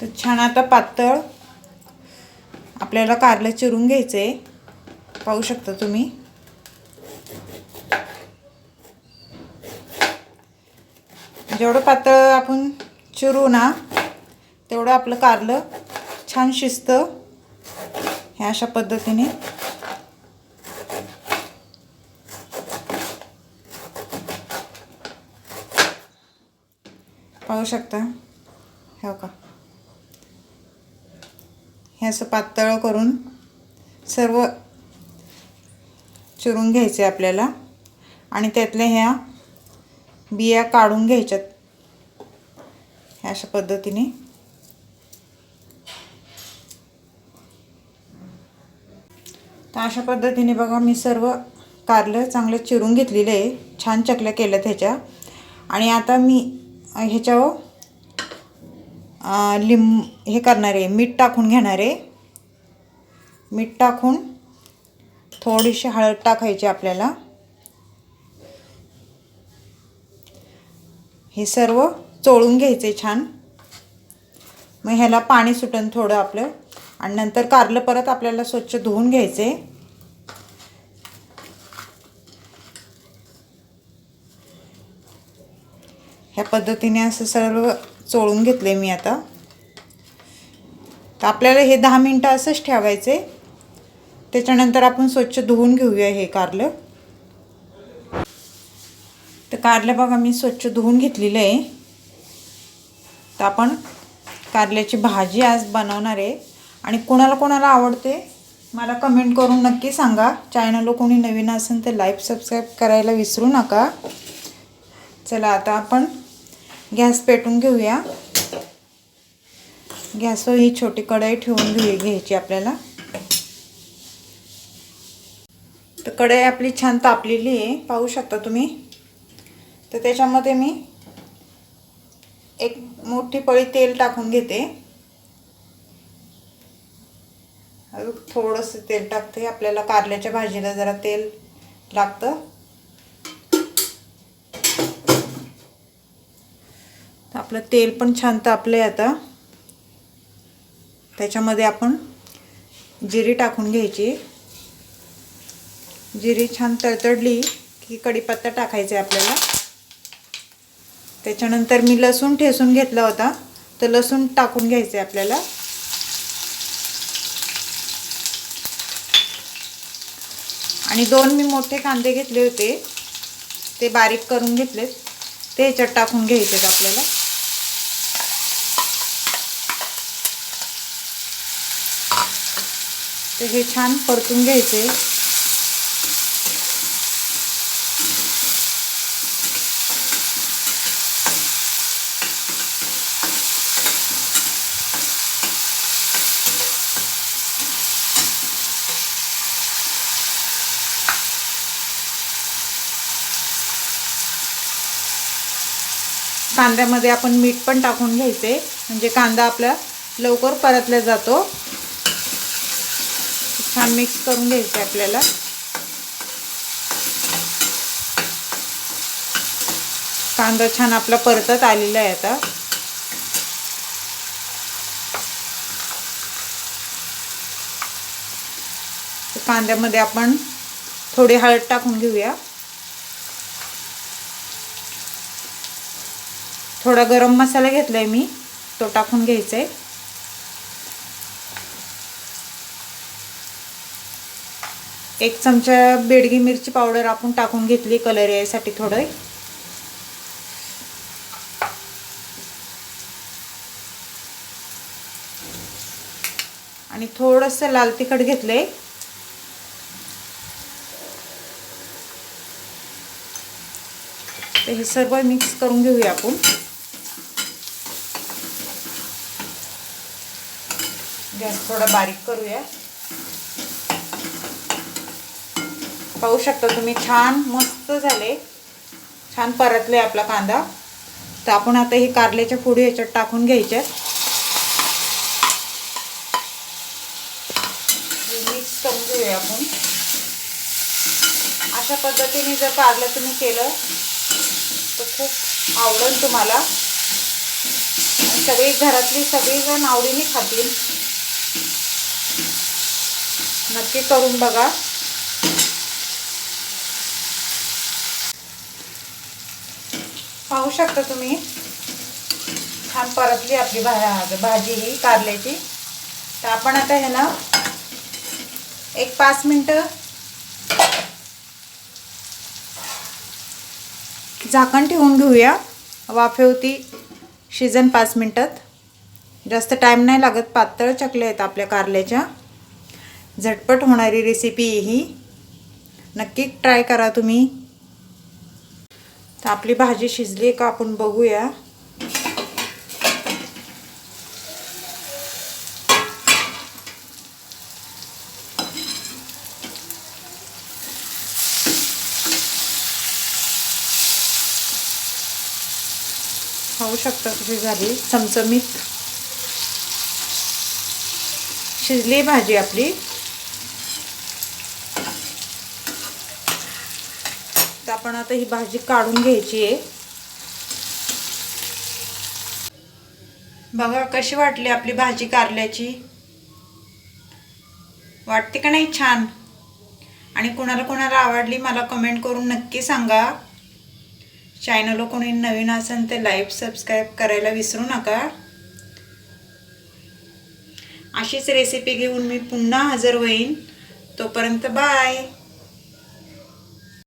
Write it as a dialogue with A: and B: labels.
A: तर छान आता पातळ. आपल्याला कारलं चिरून घ्यायचं आहे पाहू शकता तुम्ही. जेवढं पातळ आपण चिरू ना तेवढं आपलं कारलं छान शिजतं. ह्या अशा पद्धतीने. पाहू शकता. हो का? हे असं पातळ करून सर्व चिरून घ्यायचे आपल्याला. आणि त्यातल्या ह्या बिया काढून घ्यायच्यात. ह्या अशा पद्धतीने. तर अशा पद्धतीने बघा मी सर्व कारलं चांगलं चिरून घेतलेलं आहे. छान चकल्या केल्यात ह्याच्या. आणि आता मी ह्याच्यावर लिंब हे करणार आहे मीठ टाकून घेणार. आहे मीठ टाकून थोडीशी हळद टाकायची आपल्याला. हे सर्व चोळून घ्यायचे छान. मग ह्याला पाणी सुटन थोडं आपलं. आणि नंतर कारलं परत आपल्याला स्वच्छ धुवून घ्यायचे. ह्या पद्धतीने असं सर्व चोळून घेतले मी आता. तर आपल्याला हे दहा मिनटं असंच ठेवायचे. त्याच्यानंतर आपण स्वच्छ धुवून घेऊया हे कारलं. तर कारलं बघा मी स्वच्छ धुवून घेतलेलं आहे. तर आपण कारल्याची भाजी आज बनवणार आहे. आणि कोणाला कोणाला आवडते मला कमेंट करून नक्की सांगा. चॅनलला कोणी नवीन असेल तर लाईक सबस्क्राईब करायला विसरू नका. चला आता आपण गॅस पेटून घेऊया. गॅसवर ही छोटी कढई ठेवून घेऊ घ्यायची आपल्याला. तर कढई आपली छान तापलेली आहे पाहू शकता तुम्ही. तर त्याच्यामध्ये मी एक मोठी पळी तेल टाकून घेते. थोडंसं तेल टाकते. आपल्याला कारल्याच्या भाजीला जरा तेल लागतं. आपलं तेल पण छान तापलं आहे आता. त्याच्यामध्ये आपण जिरी टाकून घ्यायची. जिरी छान तडतडली की कढीपत्ता टाकायचा आहे आपल्याला. त्याच्यानंतर मी लसूण ठेसून घेतला होता. तर लसूण टाकून घ्यायचं आहे आपल्याला. आणि दोन मी मोठे कांदे घेतले होते. ते बारीक करून घेतलेत. ते ह्याच्यात टाकून घ्यायचे आहेत आपल्याला. तर हे छान परतून घ्यायचे. कांद्यामध्ये आपण मीठ पण टाकून घ्यायचे. म्हणजे कांदा आपला लवकर परतला जातो. छान मिक्स करून घ्यायचे आपल्याला. कांदा छान आपला परतत आलेला आहे आता. कांद्यामध्ये आपण थोडी हळद टाकून घेऊया. थोडा गरम मसाला घेतलाय मी तो टाकून घ्यायचा आहे एक चमचा बेडगी मिरची पावडर आपण टाकून घेतली कलर यायसाठी थोडं. आणि थोडंसं लाल तिखट घेतलंय. आहे हे सर्व मिक्स करून घेऊया आपण. गॅस थोडा बारीक करूया. पाहू शकता तुम्ही छान मस्त झाले. छान परतले आपला कांदा. तर आपण आता हे कारल्याच्या फोडी ह्याच्यात टाकून घ्यायच्यात. मिक्स करून घेऊया आपण. अशा पद्धतीने जर कारलं तुम्ही केलं तर खूप आवडेल तुम्हाला. सगळी घरातली सगळीजण आवडीने खातील. नक्की करून बघा. पाहू शकता तुम्ही. छान परतली आपली भा भाजी ही कारल्याची. तर आपण आता ह्याला एक पाच मिनटं झाकण ठेवून घेऊया. वाफेवती शिजन पाच मिनटात. जास्त टाईम नाही लागत पातळ चकल्या आहेत आपल्या कारल्याच्या. झटपट होणारी रेसिपी ही. नक्की ट्राय करा तुम्ही. तर आपली भाजी शिजली का आपण बघूया. खाऊ शकता कशी झाली चमचमीत. शिजली भाजी आपली. तर आपण आता ही भाजी काढून घ्यायची आहे. बघा कशी वाटली आपली भाजी कारल्याची. वाटते का नाही छान? आणि कोणाला कोणाला आवडली मला कमेंट करून नक्की सांगा. चॅनल कोणी नवीन असेल ते लाईव्ह सबस्क्राईब करायला विसरू नका. अशीच रेसिपी घेऊन मी पुन्हा हजर होईन. तोपर्यंत बाय